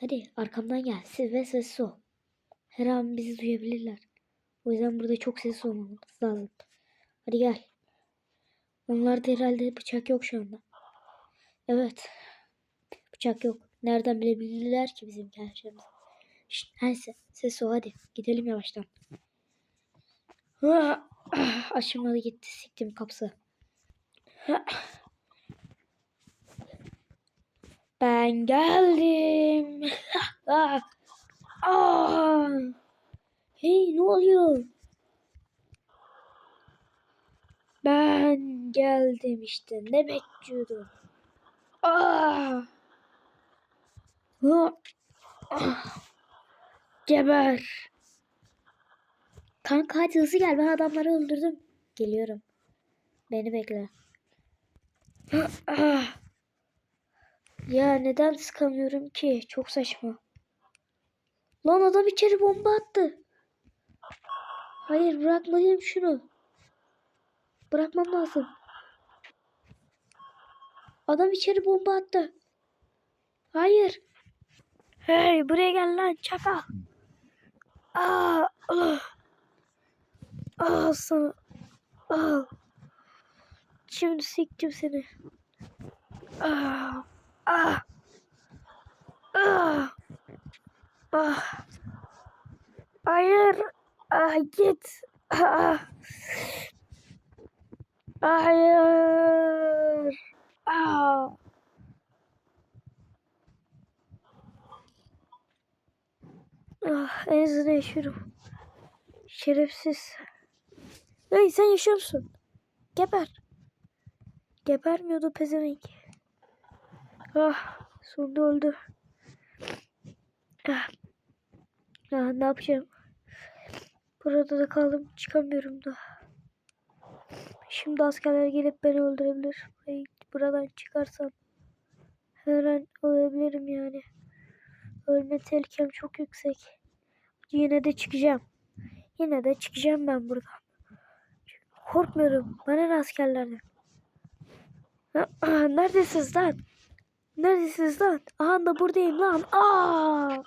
Hadi arkamdan gel. Siz ve sessiz ol. Her an bizi duyabilirler. O yüzden burada çok sessiz olmamız lazım. Hadi gel. Onlarda herhalde bıçak yok şu anda. Evet. Bıçak yok. Nereden bilebilirler ki bizim geleceğimizi? Şşt, neyse. Ses ol hadi. Gidelim yavaştan. Açılmadı gitti. Siktim kapısı. Ben geldim. Ah! Ah! hey ne oluyor? Ben geldim işte. Ne bekliyordun? Ah! Ah! Ah! Geber. Kanka hadi hızlı gel. Ben adamları öldürdüm. Geliyorum. Beni bekle. Ah! Ya neden sıkamıyorum ki? Çok saçma. Lan adam içeri bomba attı. Hayır bırakmalıyım şunu. Bırakmam lazım. Adam içeri bomba attı. Hayır. Hey buraya gel lan çaka. Aa, ah. Aa sana. Aa. Şimdi siktim seni. Aa. Ah. Ah. Ah. Hayır. Ah git. Ah. Hayır. Ah. Ah, en azından yaşıyorum. Şerefsiz. Hey sen yaşıyor musun? Geber. Gebermiyordu pezevenk. Ah, sonunda öldü. Ah. Ah, ne yapacağım? Burada da kaldım. Çıkamıyorum da. Şimdi askerler gelip beni öldürebilir. Buradan çıkarsam her an ölebilirim yani. Ölme tehlikem çok yüksek. Yine de çıkacağım. Yine de çıkacağım ben buradan. Korkmuyorum. Bana ne askerlerden? Neredesiniz lan? Neredesiniz lan? Aha da buradayım lan. Aa!